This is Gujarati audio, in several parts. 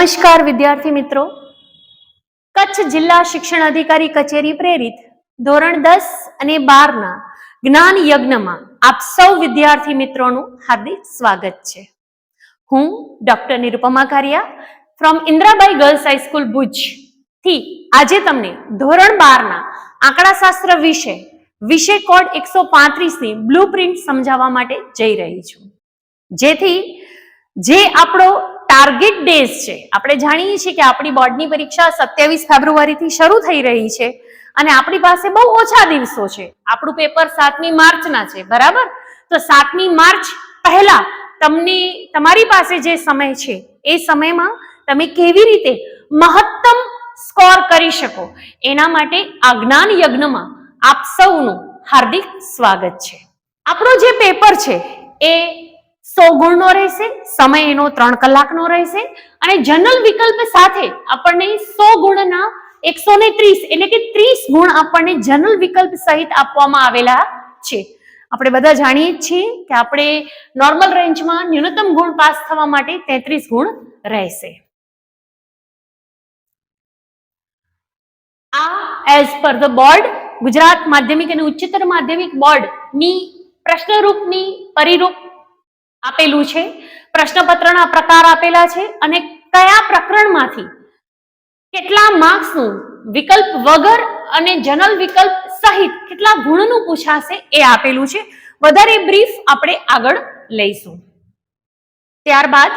નમસ્કાર વિદ્યાર્થી મિત્રો. કચ્છ જિલ્લા શિક્ષણ અધિકારી કચેરી પ્રેરિત ધોરણ દસ અને બારના જ્ઞાન યજ્ઞમાં આપ સૌ વિદ્યાર્થી મિત્રોનું હાર્દિક સ્વાગત છે. હું doctor Nirupama Kariya from Indrabai girls high school ભુજથી આજે તમને ધોરણ બારના આંકડાશાસ્ત્ર વિશે, વિષય કોડ એકસો પાંત્રીસની બ્લુ પ્રિન્ટ સમજાવવા માટે જઈ રહી છું. જેથી જે આપણો ટાર્ગેટ ડેઝ છે. આપણે જાણીએ છીએ કે આપણી બોર્ડની પરીક્ષા સત્યાવીસ ફેબ્રુઆરીથી શરૂ થઈ રહી છે અને આપણી પાસે બહુ ઓછા દિવસો છે. આપણું પેપર સાતમી માર્ચના છે, બરાબર? તો સાતમી માર્ચ પહેલા તમને, તમારી પાસે જે સમય છે, એ સમયમાં તમે કેવી રીતે મહત્તમ સ્કોર કરી શકો? એના માટે આ જ્ઞાન યજ્ઞમાં આપ સૌનું હાર્દિક સ્વાગત છે. આપણો જે પેપર છે, એ સો ગુણનો રહેશે, સમય એનો ત્રણ કલાકનો રહેશે અને જનરલ વિકલ્પ સાથે આપણને સો ગુણના એકસો ને ત્રીસ એટલે કે ત્રીસ ગુણ આપણને જનરલ વિકલ્પ સહિત આપવામાં આવેલા છે. આપણે બધા જાણીએ છીએ કે આપણે નોર્મલ રેન્જમાં ન્યૂનતમ ગુણ પાસ થવા માટે તેત્રીસ ગુણ રહેશે. આ as per the board Gujarat માધ્યમિક અને ઉચ્ચતર માધ્યમિક બોર્ડની પ્રશ્નરૂપની પરિરૂપ આપેલું છે. પ્રશ્નપત્રના પ્રકાર આપેલા છે અને કયા પ્રકરણમાંથી કેટલા માર્ક્સનું વિકલ્પ વગર અને જનરલ વિકલ્પ સહિત કેટલા ગુણનું પૂછાશે એ આપેલું છે. વધારે બ્રીફ આપણે આગળ લઈશું. ત્યારબાદ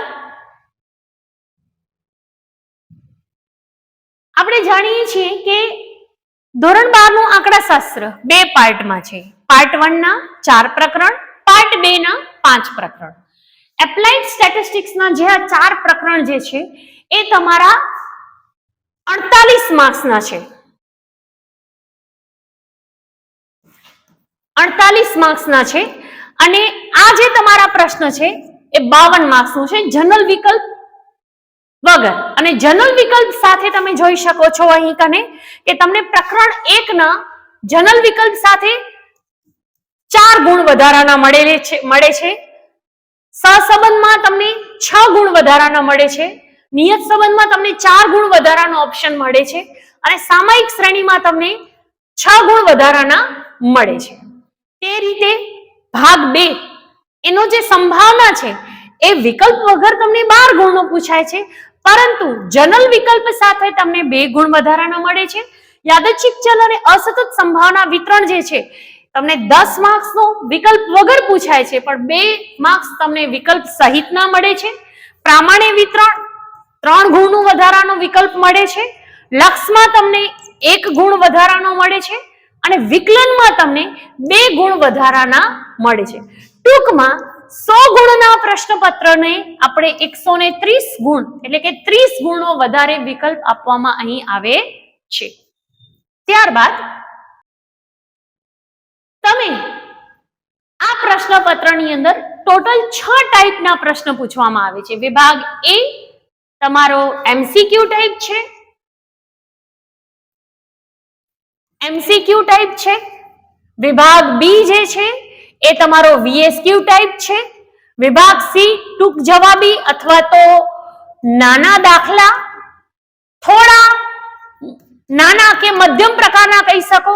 આપણે જાણીએ છીએ કે ધોરણ બારનું આંકડાશાસ્ત્ર બે પાર્ટમાં છે. પાર્ટ વન ના ચાર પ્રકરણ, પાર્ટ બે ના પાંચ પ્રકરણ. એપ્લાઇડ સ્ટેટિસ્ટિક્સના જે આ ચાર પ્રકરણ જે છે, એ તમારા અડતાલીસ માર્ક્સના છે. અડતાલીસ માર્ક્સના છે. અને આ જે તમારા પ્રશ્ન છે, એ બાવન માર્ક્સનું છે. જનરલ વિકલ્પ વગર. અને જનરલ વિકલ્પ સાથે તમે જોઈ શકો છો અહીં કને, કે તમને પ્રકરણ એક ના જનરલ વિકલ્પ સાથે ચાર ગુણ વધારાના મળેલે છે, મળે છે. સહસંબંધમાં તમને છ ગુણ વધારાના મળે છે. નિયત સંબંધમાં તમને ચાર ગુણ વધારાનો ઓપ્શન મળે છે. અને સામાયિક શ્રેણીમાં તમને છ ગુણ વધારાના મળે છે. તે રીતે ભાગ બે, એનો જે સંભાવના છે, એ વિકલ્પ વગર તમને બાર ગુણનો પૂછાય છે. પરંતુ જનરલ વિકલ્પ સાથે તમને બે ગુણ વધારાના મળે છે. યાદચ્છિક ચલ અને અસતત સંભાવના વિતરણ જે છે તમને દસ માર્ક્સનો વિકલ્પ વગર પૂછાય છે, પણ બે માર્ક્સ તમને વિકલ્પ સહિતના મળે છે. પ્રામાણ્ય વિતરણ ત્રણ ગુણનું વધારાનો વિકલ્પ મળે છે. લક્ષમાં તમને એક ગુણ વધારાનો મળે છે અને વિકલનમાં તમને બે ગુણ વધારાના મળે છે. ટૂંકમાં સો ગુણના પ્રશ્નપત્રને આપણે એકસો ને ત્રીસ ગુણ, એટલે કે ત્રીસ ગુણનો વધારે વિકલ્પ આપવામાં અહીં આવે છે. ત્યારબાદ તમે આ પ્રશ્નપત્રની અંદર ટોટલ છ ટાઈપના પ્રશ્ન પૂછવામાં આવે છે. વિભાગ એ તમારો એમસીક્યુ ટાઈપ છે. એમસીક્યુ ટાઈપ છે. વિભાગ બી જે છે એ તમારો વીએસક્યુ ટાઈપ છે. વિભાગ સી ટૂંક જવાબી અથવા તો નાના દાખલા, થોડા નાના કે મધ્યમ પ્રકારના કહી શકો.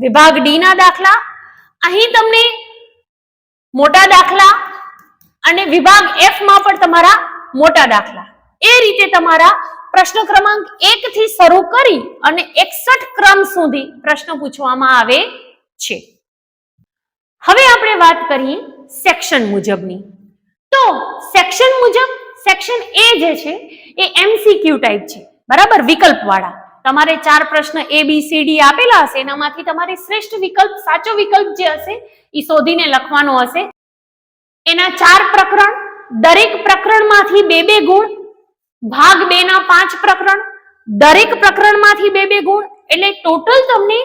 વિભાગ ડી ના દાખલા અહીં તમને મોટા દાખલા અને વિભાગ એફમાં પણ તમારા મોટા દાખલા. એ રીતે તમારા પ્રશ્ન ક્રમાંક એક થી શરૂ કરી અને એકસઠ ક્રમ સુધી પ્રશ્ન પૂછવામાં આવે છે. હવે આપણે વાત કરીએ સેક્શન મુજબની. તો સેક્શન મુજબ સેક્શન એ જે છે, એ એમસીક્યુ ટાઈપ છે. બરાબર? વિકલ્પ વાળા તમારે ચાર પ્રશ્ન એ બી સી ડી આપેલા હશે, એનામાંથી તમારે શ્રેષ્ઠ વિકલ્પ, સાચો વિકલ્પ જે હશે એ શોધીને લખવાનો હશે. એના ચાર પ્રકરણ, દરેક પ્રકરણમાંથી બે બે ગુણ, ભાગ બે ના પાંચ પ્રકરણ, દરેક પ્રકરણમાંથી બે બે ગુણ, એટલે ટોટલ તમને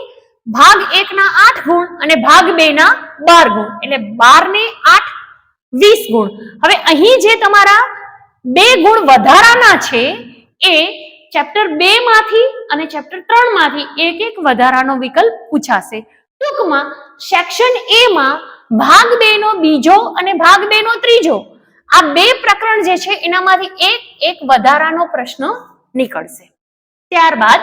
ભાગ એક ના આઠ ગુણ અને ભાગ બે ના બાર ગુણ, એટલે બાર ને આઠ વીસ ગુણ. હવે અહીં જે તમારા બે ગુણ વધારાના છે, એ ચેપ્ટર બે માંથી અને ચેપ્ટર ત્રણમાંથી એક એક વધારાનો વિકલ્પ પૂછાશે. ટૂંકમાં સેક્શન એ માં ભાગ બે નો બીજો અને ભાગ બે નો ત્રીજો આ બે પ્રકરણ જે છે એનામાંથી એક એક વધારાનો પ્રશ્ન નીકળશે. ત્યારબાદ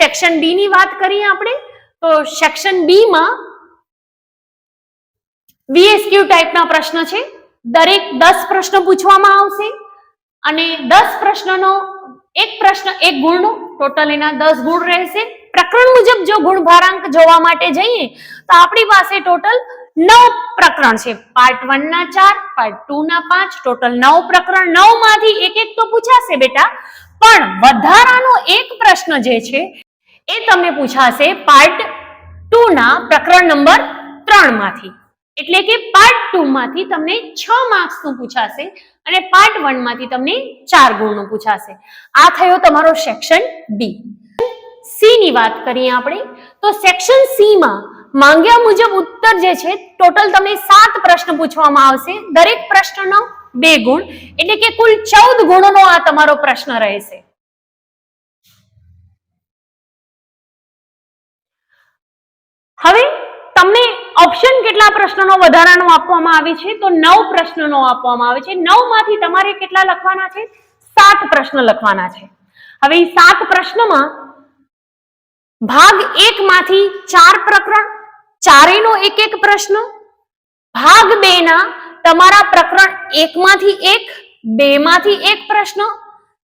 સેક્શન બી ની વાત કરીએ આપણે, તો સેક્શન બી માં વીએસક્યુ ટાઈપના પ્રશ્ન છે. દરેક દસ પ્રશ્નો પૂછવામાં આવશે અને દસ પ્રશ્નનો એક પ્રશ્ન, એક ગુણનો? ટોટલ એના દસ ગુણ રહેશે. પ્રકરણ મુજબ જો ગુણ ભારાંક જોવા માટે જઈએ, તો આપણી પાસે ટોટલ નવ પ્રકરણ છે. પાર્ટ વન ના ચાર પાર્ટ ટુ ના પાંચ ટોટલ નવ પ્રકરણ. નવમાંથી એક એક તો પૂછાશે બેટા. પણ વધારાનો એક પ્રશ્ન જે છે, એ તમને પૂછાશે પાર્ટ ટુ ના પ્રકરણ નંબર ત્રણમાંથી. એટલે કે પાર્ટ ટુ માંથી તમને છ માર્ક્સનું પૂછાશે. અને પાર્ટ વનમાંથી તમને ચાર ગુણનું પૂછાશે. આ થયો તમારો સેક્શન બી સી ની વાત કરીએ આપણે, તો સેક્શન સી માં માંગ્યા મુજબ ઉત્તર જે છે ટોટલ તમને સાત પ્રશ્ન પૂછવામાં આવશે. દરેક પ્રશ્નનો બે ગુણ, એટલે કે કુલ ચૌદ ગુણનો આ તમારો પ્રશ્ન રહેશે. હવે, તમને ઓપ્શન કેટલા પ્રશ્નોનો વધારાનો આપવામાં આવે છે? તો નવ પ્રશ્નોનો આપવામાં આવે છે. નવમાંથી તમારે કેટલા લખવાના છે? સાત પ્રશ્ન લખવાના છે. હવે એ સાત પ્રશ્નમાં ભાગ એક માંથી ચાર પ્રકરણ, ચારેયનો એક એક પ્રશ્ન, ભાગ બે ના તમારા પ્રકરણ એક માંથી એક બે માંથી એક પ્રશ્ન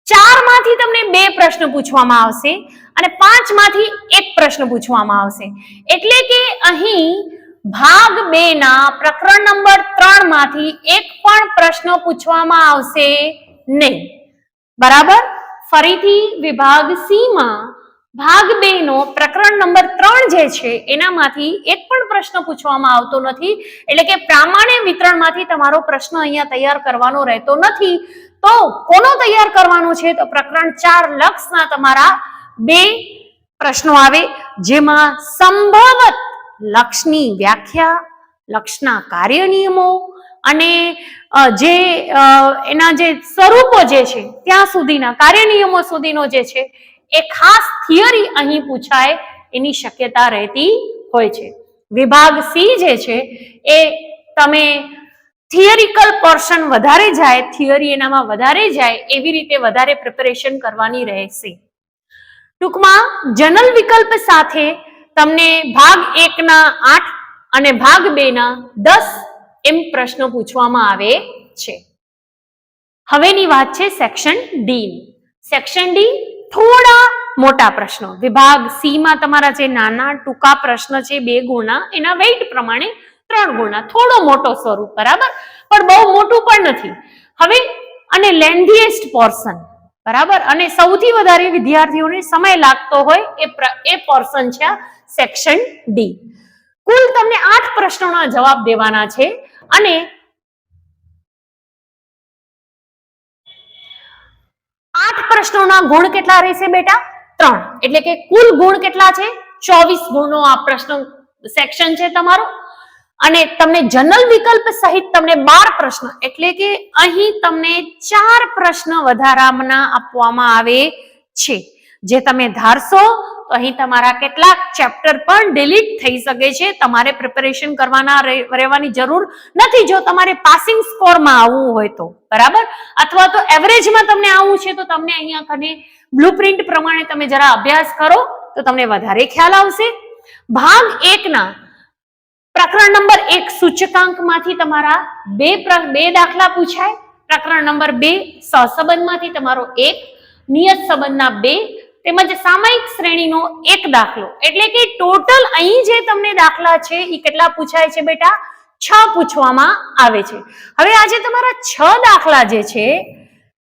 ચારમાંથી તમને બે પ્રશ્ન પૂછવામાં આવશે અને પાંચમાંથી એક પ્રશ્ન પૂછવામાં આવશે. એટલે કે અહીં ભાગ બે ના પ્રકરણ નંબર ત્રણમાંથી એક પણ પ્રશ્ન પૂછવામાં આવશે નહીં. બરાબર? ફરીથી વિભાગ સી માં ભાગ બે નો પ્રકરણ નંબર ત્રણ જે છે, એનામાંથી એક પણ પ્રશ્ન પૂછવામાં આવતો નથી. એટલે કે પ્રામાણ્ય વિતરણમાંથી તમારો પ્રશ્ન અહીંયા તૈયાર કરવાનો રહેતો નથી. તો કોનો તૈયાર કરવાનો છે? તો પ્રકરણ ચાર લક્ષના તમારા બે પ્રશ્નો આવે, જેમાં સંભવત લક્ષની વ્યાખ્યા, લક્ષના કાર્ય નિયમો અને જે એના જે સ્વરૂપો જે છે, ત્યાં સુધીના કાર્ય નિયમો સુધીનો જે છે, એ ખાસ થિયરી અહીં પૂછાય, એની શક્યતા રહેતી હોય છે. વિભાગ સી જે છે, એ તમે થિયરિકલ પોર્શન વધારે જાય, થિયરી એનામાં વધારે જાય, એવી રીતે વધારે પ્રિપેરેશન કરવાની રહેશે. ટૂંકમાં, જનરલ વિકલ્પ સાથે તમને ભાગ એકના આઠ અને ભાગ બેના દસ એમ પ્રશ્નો પૂછવામાં આવે છે. હવેની વાત છે સેક્શન ડી સેક્શન ડી થોડા મોટા પ્રશ્નો. વિભાગ સી માં તમારા જે નાના ટૂંકા પ્રશ્ન છે બે ગુણા એના વેઇટ પ્રમાણે ત્રણ ગુણા થોડો મોટો સ્વરૂપ, બરાબર? પણ બહુ મોટું પણ નથી. હવે, અને લેન્ધીએસ્ટ પોર્શન બરાબર? અને સૌથી વધારે વિદ્યાર્થીઓને સમય લાગતો હોય એ એ પોર્શન છે સેક્શન ડી કુલ તમને આઠ પ્રશ્નોના જવાબ દેવાના છે. અને આઠ પ્રશ્નોના ગુણ કેટલા રહેશે બેટા? ત્રણ. એટલે કે કુલ ગુણ કેટલા છે? ચોવીસ ગુણનો આ પ્રશ્ન સેક્શન છે તમારો. અને તમને જનરલ વિકલ્પ સહિત તમને બાર પ્રશ્ન, એટલે કે અહીં તમને ચાર પ્રશ્ન વધારાના આપવામાં આવે છે. જે તમે ધારશો, તો અહીં તમારા કેટલાક ચેપ્ટર પણ ડિલીટ થઈ શકે છે. તમારે પ્રિપેરેશન કરવાના રહે- રહેવાની જરૂર નથી. જો તમારે પાસિંગ સ્કોરમાં આવવું હોય તો, બરાબર? અથવા તો એવરેજમાં તમને આવવું છે, તો તમને અહીંયા કને બ્લુપ્રિન્ટ પ્રમાણે તમે જરા અભ્યાસ કરો, તો તમને વધારે ખ્યાલ આવશે. ભાગ એકના પ્રકરણ નંબર એક સૂચકાંકમાંથી તમારા બે બે દાખલા પૂછાય. પ્રકરણ નંબર બે સહસંબંધમાંથી તમારો એક, નિયત સંબંધના બે, તેમજ સામાયિક શ્રેણીનો એક દાખલો. એટલે કે ટોટલ અહીં જે તમને દાખલા છે એ કેટલા પૂછાય છે બેટા? છ પૂછવામાં આવે છે. હવે આજે તમારા છ દાખલા જે છે,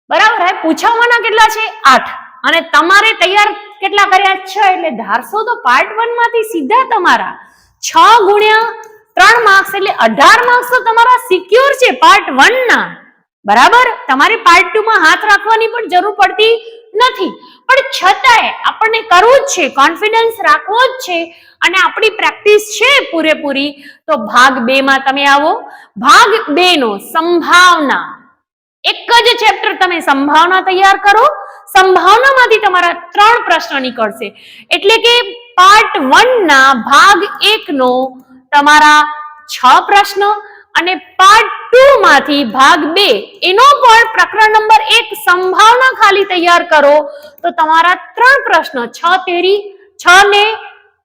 બરાબર પૂછાવાના કેટલા છે? આઠ. અને તમારે તૈયાર કેટલા કર્યા? છ. એટલે ધારસો તો પાર્ટ વનમાંથી સીધા તમારા છ ગુણ્યા ત્રણ માર્ક્સ એટલે અઢાર માર્ક્સ તો તમારા સિક્યોર છે પાર્ટ વન ના. બરાબર? તમારે પાર્ટ ટુ માં હાથ રાખવાની પણ જરૂર પડતી નથી. પણ છતાંય આપણને કરવું જ છે કોન્ફિડન્સ રાખવો જ છે, અને આપણી પ્રેક્ટિસ છે પૂરેપૂરી. તો ભાગ બે માં તમે આવો. ભાગ બે નો સંભાવના. એક જ ચેપ્ટર તમે સંભાવના તૈયાર કરો. સંભાવનામાંથી તમારા ત્રણ પ્રશ્ન નીકળશે. એટલે કે પાર્ટ વન ના ભાગ એક નો તમારા છ પ્રશ્ન અને પાર્ટ ટુ માંથી ભાગ બે એનો પણ પ્રકરણ નંબર એક સંભાવના ખાલી તૈયાર કરો. તો તમારા ત્રણ પ્રશ્ન, છ તેરી છ ને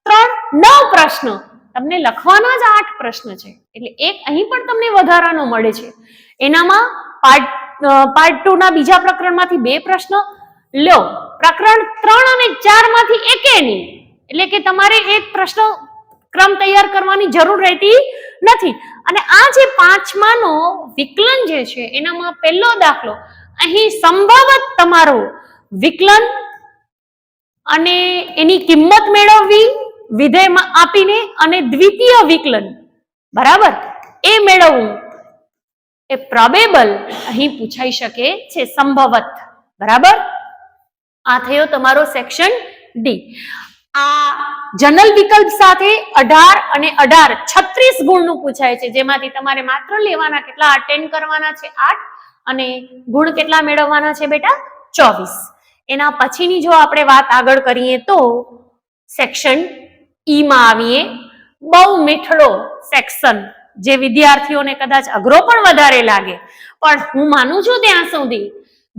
ત્રણ નવ પ્રશ્ન. તમને લખવાના જ આઠ પ્રશ્ન છે. એટલે એક અહીં પણ તમને વધારાનો મળે છે. એનામાં પાર્ટ પાર્ટ ટુ ના બીજા પ્રકરણમાંથી બે પ્રશ્ન. લો પ્રકરણ ત્રણ અને ચારમાંથી એકે નહીં એટલે કે તમારે એક પ્રશ્ન ક્રમ તૈયાર કરવાની જરૂર રહેતી નથી. અને આ જે પાંચમાનો વિકલન જે છે, એનામાં પહેલો દાખલો, અહીં સંભવત તમારો વિકલન અને એની કિંમત મેળવવી, વિધેયમાં આપીને અને દ્વિતીય વિકલન, બરાબર? એ મેળવવું એ પ્રોબેબલ અહીં પૂછાઈ શકે છે, સંભવત. બરાબર? આ થયો તમારો સેક્શન ડી આ જનરલ વિકલ્પ સાથે અઢાર અને અઢાર છત્રીસ ગુણનું પૂછાય છે. જેમાંથી તમારે માત્ર લેવાના કેટલા? અટેન્ડ કરવાના છે, આઠ. અને ગુણ કેટલા મેળવવાના છે બેટા? ચોવીસ. એના પછીની જો આપણે વાત આગળ કરીએ તો સેક્શન ઈ માં આવીએ. બહુ મીઠડો સેક્શન જે વિદ્યાર્થીઓને કદાચ અઘરો પણ વધારે લાગે. પણ હું માનું છું ત્યાં સુધી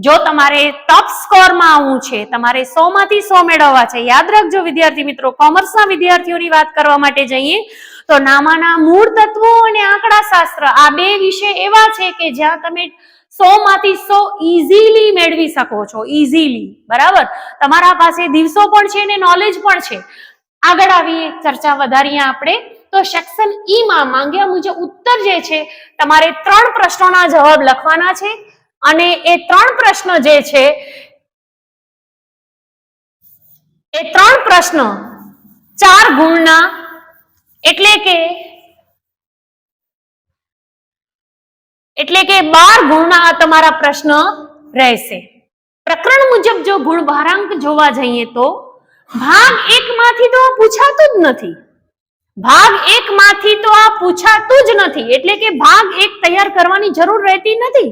જો તમારે ટોપ સ્કોરમાં આવવું છે, તમારે સો માંથી સો મેળવવા છે, યાદ રાખજો વિદ્યાર્થી મિત્રો કોમર્સના વિદ્યાર્થીઓની વાત કરવા માટે જઈએ, તો નામાના મૂળ તત્વો અને આંકડા શાસ્ત્ર આ બે વિષય એવા છે કે જ્યાં તમે સો માંથી સો ઇઝીલી મેળવી શકો છો ઇઝીલી બરાબર? તમારા પાસે દિવસો પણ છે ને નોલેજ પણ છે. આગળ આવીએ, ચર્ચા વધારીએ આપણે. તો સેક્શન ઈ માં માંગ્યા મુજબ ઉત્તર જે છે, તમારે ત્રણ પ્રશ્નોના જવાબ લખવાના છે. અને એ ત્રણ પ્રશ્ન જે છે, એ ત્રણ પ્રશ્ન ચાર ગુણના એટલે કે એટલે કે બાર ગુણના તમારા પ્રશ્ન રહેશે. પ્રકરણ મુજબ જો ગુણ ભારાંક જોવા જઈએ તો, ભાગ એક માંથી તો પૂછાતું જ નથી. ભાગ એક માંથી તો આ પૂછાતું જ નથી. એટલે કે ભાગ એક તૈયાર કરવાની જરૂર રહેતી નથી.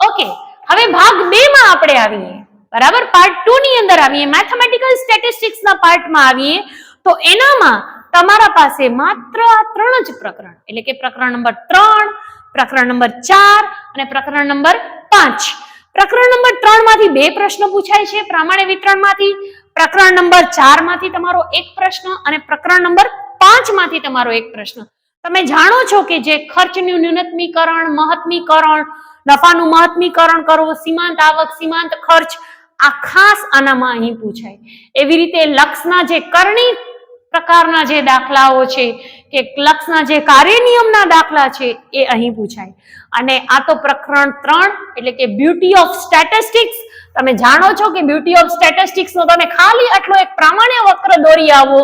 ઓકે હવે ભાગ બે માં આપણે આવીએ. બરાબર? પાર્ટ ટુ ની અંદર આવીએ. મેથમેટિકલ સ્ટેટિસ્ટિક્સ ના પાર્ટમાં આવીએ. તો એનામાં તમારા પાસે માત્ર આ ત્રણ જ પ્રકરણ. એટલે કે પ્રકરણ નંબર ત્રણ, પ્રકરણ નંબર ચાર અને પ્રકરણ નંબર પાંચ. પ્રકરણ નંબર ત્રણમાંથી બે પ્રશ્નો પૂછાય છે પ્રામાણ્ય વિતરણમાંથી પ્રકરણ નંબર ચારમાંથી તમારો એક પ્રશ્ન અને પ્રકરણ નંબર પાંચમાંથી તમારો એક પ્રશ્ન. તમે જાણો છો કે જે ખર્ચનું ન્યૂનતમીકરણ, મહત્મીકરણ નફાનું મહત્મીકરણ કરવું, સીમાંત આવક, સીમાંત ખર્ચ, આ ખાસ આનામાં અહીં પૂછાય. એવી રીતે લક્ષના જે કરણી પ્રકારના જે દાખલાઓ છે, કે લક્ષના જે કાર્ય નિયમના દાખલા છે, એ અહીં પૂછાય. અને આ તો પ્રકરણ ત્રણ, એટલે કે બ્યુટી ઓફ સ્ટેટિસ્ટિક્સ તમે જાણો છો કે બ્યુટી ઓફ સ્ટેટિસ્ટિક્સ નો તમે ખાલી આટલો એક પ્રામાણ્ય વક્ર દોરી આવો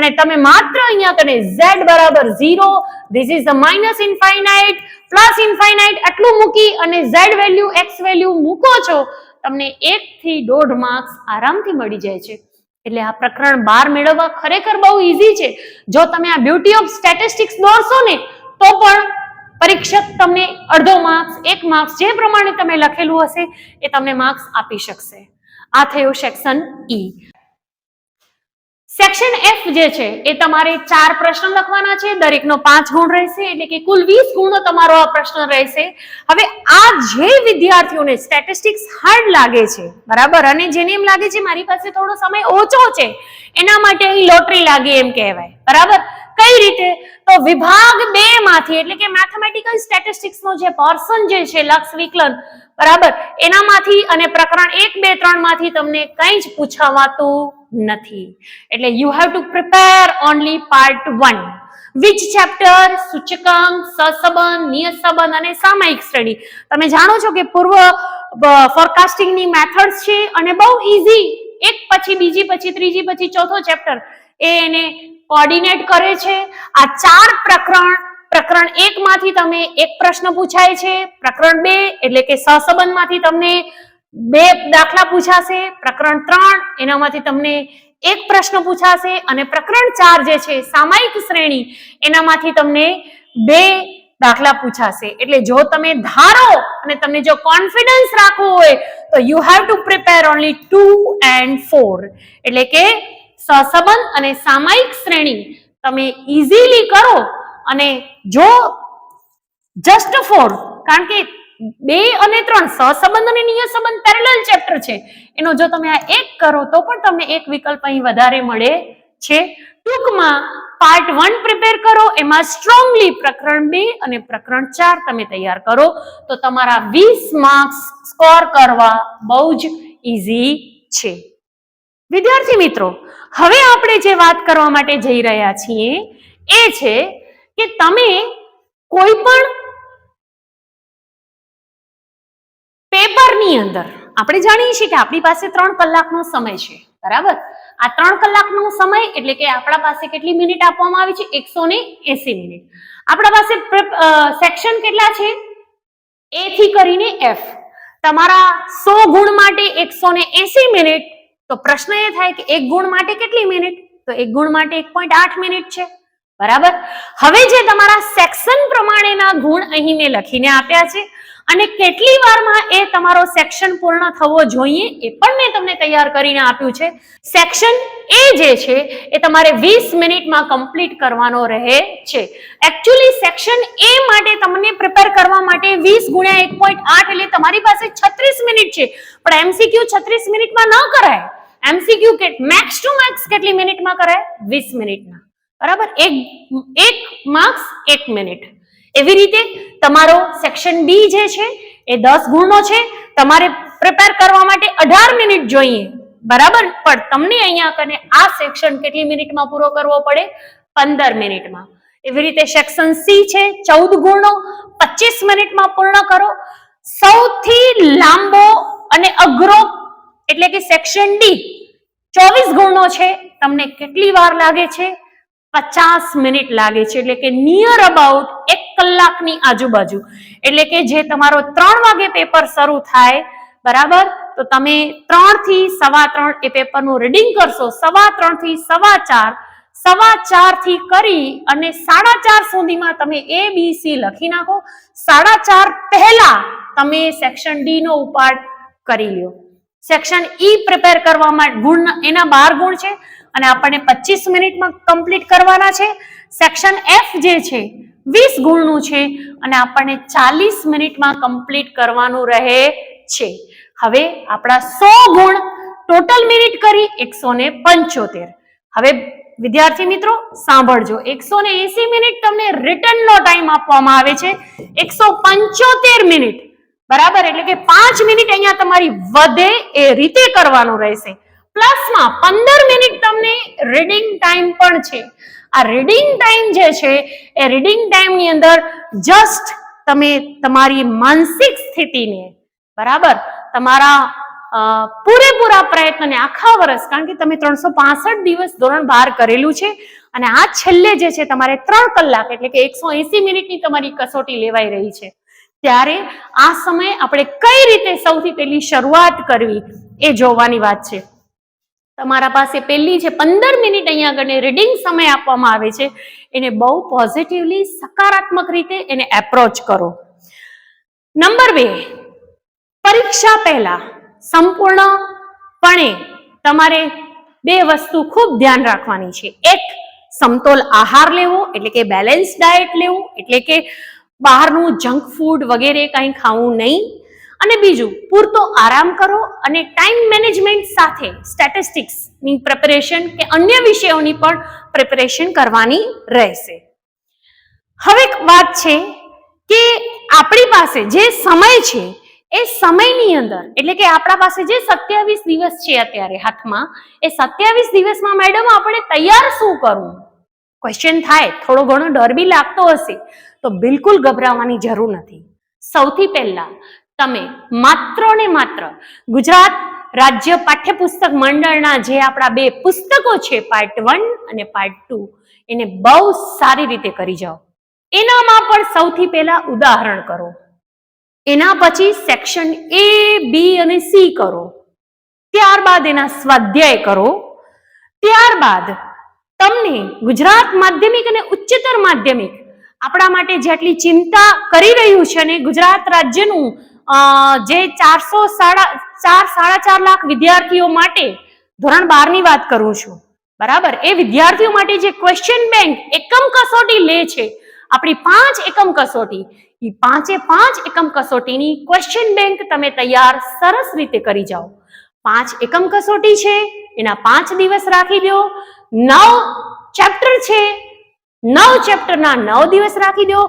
અને તમે માત્ર અહીંયા કને z બરાબર 0 this is the minus infinite plus infinite આટલું મૂકી અને z વેલ્યુ x વેલ્યુ મૂકો છો, તમને 1 થી દોઢ માર્ક્સ આરામથી મળી જાય છે. એટલે આ પ્રકરણ 12 મેળવવા ખરેખર બહુ ઈઝી છે. જો તમે આ બ્યુટી ઓફ સ્ટેટિસ્ટિક્સ દોરશો ને, તો પણ પરીક્ષક તમને અડધો માર્ક્સ એક માર્ક્સ જે પ્રમાણે તમે લખેલું હશે, એ તમને માર્ક્સ આપી શકશે. આ થયું સેક્શન ઈ સેક્શન એફ જે છે, એ તમારે ચાર પ્રશ્ન લખવાના છે. દરેકનો પાંચ ગુણ રહેશે, એટલે કે કુલ વીસ ગુણનો તમારો આ પ્રશ્ન રહેશે. હવે આ જે વિદ્યાર્થીઓને સ્ટેટિસ્ટિક્સ હાર્ડ લાગે છે, બરાબર? અને જેને એમ લાગે છે, મારી પાસે થોડો સમય ઓછો છે, એના માટે અહીં લોટરી લાગી એમ કહેવાય. બરાબર? કઈ રીતે? તો વિભાગ બે માંથી, એટલે કે મેથમેટિકલ સ્ટેટિસ્ટિક્સ નો જે પર્સન જે છે, લક્ષ, વિકલન, બરાબર? એનામાંથી અને પ્રકરણ એક, બે, ત્રણમાંથી તમને કંઈ જ પૂછાવાતું નથી. એટલે you have to prepare only part one which chapter સૂચકાંક, સહસંબંધ નિયત સંબંધ અને સામાયિક શ્રેણી. તમે જાણો છો કે પૂર્વ ફોરકાસ્ટિંગની મેથડ્સ છે અને બહુ ઇઝી એક પછી બીજી પછી ત્રીજી પછી ચોથો ચેપ્ટર એ એને કોર્ડિનેટ કરે છે. આ ચાર પ્રકરણ પ્રકરણ એક માંથી તમે એક પ્રશ્ન પૂછાય છે. પ્રકરણ બે એટલે કે સહસંબંધમાંથી તમને બે દાખલા પૂછાશે. પ્રકરણ ત્રણ એનામાંથી તમને એક પ્રશ્ન પૂછાશે. અને પ્રકરણ ચાર જે છે, સામાયિક શ્રેણી, એનામાંથી તમને બે દાખલા પૂછાશે. એટલે જો તમે ધારો અને તમને જો કોન્ફિડન્સ રાખવો હોય, તો you have to prepare only two and four એટલે કે સહસંબંધ અને સામાયિક શ્રેણી તમે ઇઝીલી કરો અને જો જસ્ટ ફોર કારણ કે બે અને ત્રણ સહસંબંધ અને નિયત સંબંધ પેરેલલ ચેપ્ટર છે. એનો જો તમે આ એક કરો તો પણ તમને એક વિકલ્પ અહીં વધારે મળે છે. ટૂંકમાં પાર્ટ વન પ્રિપેર કરો, એમાં સ્ટ્રોંગલી પ્રકરણ બે અને પ્રકરણ ચાર તમે તૈયાર કરો. તો તમારા વીસ માર્ક્સ સ્કોર કરવા બહુ જ ઇઝી છે. વિદ્યાર્થી મિત્રો, હવે આપણે જે વાત કરવા માટે જઈ રહ્યા છીએ એ છે કે તમે કોઈ પણ પેપરની અંદર, આપણે જાણીએ છીએ કે આપણી પાસે ત્રણ કલાકનો સમય છે, બરાબર? આ ત્રણ કલાકનો સમય એટલે કે આપણા પાસે કેટલી મિનિટ આપવામાં આવી છે? એકસો ને એસી મિનિટ. આપણા પાસે સેક્શન કેટલા છે? એ થી કરીને એફ તમારા સો ગુણ માટે એકસો ને એસી મિનિટ તો પ્રશ્ન એ થાય કે એક ગુણ માટે કેટલી મિનિટ? તો એક ગુણ માટે એક પોઈન્ટ આઠ મિનિટ છે. બરાબર? હવે જે તમારા સેક્શન પ્રમાણેના ગુણ અહીં મેં લખીને આપ્યા છે અને કેટલી વારમાં એ તમારો સેક્શન પૂર્ણ થવો જોઈએ એ પણ મેં તમને તૈયાર કરીને આપ્યું છે. સેક્શન એ જે છે એ તમારે 20 મિનિટમાં કમ્પ્લીટ કરવાનો રહે છે. એકચ્યુઅલી સેક્શન એ માટે તમને પ્રિપેર કરવા માટે 20 ગુણ્યા 1.8 એટલે તમારી પાસે 36 મિનિટ છે. પણ એમસીક્યુ 36 મિનિટમાં ન કરાય. એમસીક્યુ કે મેક્સ ટુ મેક્સ કેટલી મિનિટમાં કરાય? 20 મિનિટમાં બરાબર? એક એક માર્ક્સ એક મિનિટ એવી રીતે તમારો સેક્શન બી જે છે, એ દસ ગુણનો છે. તમારે પ્રિપેર કરવા માટે અઢાર મિનિટ જોઈએ. બરાબર? પણ તમને અહીંયા કને આ સેક્શન કેટલી મિનિટમાં પૂરો કરવો પડે? પંદર મિનિટમાં. એવી રીતે સેક્શન સી છે, ચૌદ ગુણનો. પચીસ મિનિટમાં પૂર્ણ કરો. સૌથી લાંબો અને અઘરો એટલે કે સેક્શન ડી ચોવીસ ગુણનો છે, તમને કેટલી વાર લાગે છે? પચાસ મિનિટ લાગે છે, એટલે કે નિયર અબાઉટ એક કલાકની આજુબાજુ. એટલે કે જે તમારો ત્રણ વાગે પેપર શરૂ થાય, બરાબર? તો તમે ત્રણથી સવા ત્રણ એ પેપરનું રીડિંગ કરશો, સવા ત્રણથી સવા ચાર સવા ચારથી કરી અને સાડા ચાર સુધીમાં તમે એ બી સી લખી નાખો. સાડા ચાર પહેલા તમે સેક્શન ડી નો ઉપાડ કરી લ્યો. સેક્શન ઈ પ્રિપેર કરવામાં ગુણ, એના બાર ગુણ છે અને આપણને પચીસ મિનિટમાં કમ્પ્લીટ કરવાના છે. સેક્શન એફ જે છે, વીસ ગુણનું છે અને આપણને ચાલીસ મિનિટમાં કમ્પ્લીટ કરવાનું રહે છે. હવે આપણા સો ગુણ ટોટલ મિનિટ કરી એકસો ને પંચોતેર. હવે વિદ્યાર્થી મિત્રો, સાંભળજો. એકસો ને એસી મિનિટ તમને રિટર્ન નો ટાઈમ આપવામાં આવે છે. એકસો પંચોતેર મિનિટ. બરાબર? એટલે કે પાંચ મિનિટ અહીંયા તમારી વધે એ રીતે કરવાનું રહેશે. પ્લસમાં પંદર મિનિટ તમને રીડિંગ ટાઈમ પણ છે. આ રીડિંગ ટાઈમ જે છે, એ રીડિંગ ટાઈમની અંદર જસ્ટ તમે તમારી માનસિક સ્થિતિને, બરાબર? તમારા પૂરેપૂરા પ્રયત્નને આખા વર્ષ, કારણ કે તમે ત્રણસો પાસઠ દિવસ ધોરણ બહાર કરેલું છે અને આ છેલ્લે જે છે, તમારે ત્રણ કલાક, એટલે કે એકસો એસી મિનિટની તમારી કસોટી લેવાઈ રહી છે. ત્યારે આ સમયે આપણે કઈ રીતે સૌથી પહેલી શરૂઆત કરવી એ જોવાની વાત છે. તમારા પાસે પહેલી જે પંદર મિનિટ અહીંયા આગળ રીડિંગ સમય આપવામાં આવે છે, એને બહુ પોઝિટિવલી સકારાત્મક રીતે એને એપ્રોચ કરો. નંબર બે, પરીક્ષા પહેલા સંપૂર્ણપણે તમારે બે વસ્તુ ખૂબ ધ્યાન રાખવાની છે. એક, સમતોલ આહાર લેવો, એટલે કે બેલેન્સ ડાયટ લેવું, એટલે કે બહારનું જંક ફૂડ વગેરે કંઈ ખાવું નહીં. અને બીજું, પૂરતો આરામ કરો અને ટાઈમ મેનેજમેન્ટ સાથે સ્ટેટિસ્ટિક્સની પ્રિપેરેશન કે અન્ય વિષયોની પણ પ્રિપેરેશન કરવાની રહેશે. હવે એક વાત છે કે આપણી પાસે જે સમય છે, એ સમયની અંદર, એટલે કે આપણા પાસે જે સત્યાવીસ દિવસ છે અત્યારે હાથમાં, એ સત્યાવીસ દિવસમાં મેડમ આપણે તૈયાર શું કરવું? ક્વેશ્ચન થાય, થોડો ઘણો ડર બી લાગતો હશે. તો બિલકુલ ગભરાવાની જરૂર નથી. સૌથી પહેલા તમે માત્ર ને માત્ર ગુજરાત રાજ્ય પાઠ્યપુસ્તક મંડળના જે આપણા બે પુસ્તકો છે પાર્ટ વન અને પાર્ટ ટુ એને બહુ સારી રીતે કરી જાઓ. એનામાં પણ સૌથી પહેલા ઉદાહરણ કરો. એના પછી સેક્શન એ બી અને સી કરો. ત્યારબાદ એના સ્વાધ્યાય કરો. ત્યારબાદ તમને ગુજરાત માધ્યમિક અને ઉચ્ચતર માધ્યમિક આપણા માટે જેટલી ચિંતા કરી રહ્યું છે અને ગુજરાત રાજ્યનું જે ચારસો સાડા, ચાર સાડા ચાર લાખ વિદ્યાર્થીઓ માટે ધોરણ બારની વાત કરું છું. બરાબર? એ વિદ્યાર્થીઓ માટે જે ક્વેશ્ચન બેંક એકમ કસોટી લે છે, આપણી પાંચ એકમ કસોટી એ પાંચે પાંચ એકમ કસોટીની ક્વેશ્ચન બેંક તમે તૈયાર સરસ રીતે કરી જાઓ. પાંચ એકમ કસોટી છે, એના પાંચ દિવસ રાખી દો. નવ ચેપ્ટર છે નવ ચેપ્ટરના નવ દિવસ રાખી દો.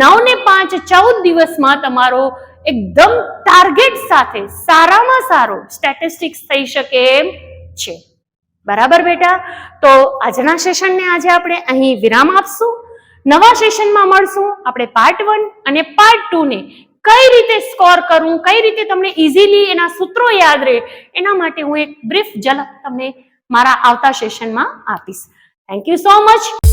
નવ ને પાંચ ચૌદ દિવસમાં તમારો એકદમ ટાર્ગેટ સાથે સારામાં સારો સ્ટેટિસ્ટિક્સ થઈ શકે એમ છે. બરાબર બેટા? તો આજના સેશનને આજે આપણે અહીં વિરામ આપશું. નવા સેશનમાં મળશું. આપણે પાર્ટ વન અને પાર્ટ ટુ ને કઈ રીતે સ્કોર કરવું, કઈ રીતે તમને ઇઝીલી એના સૂત્રો યાદ રહે, એના માટે હું એક બ્રીફ ઝલક તમને મારા આવતા સેશનમાં આપીશ. Thank you so much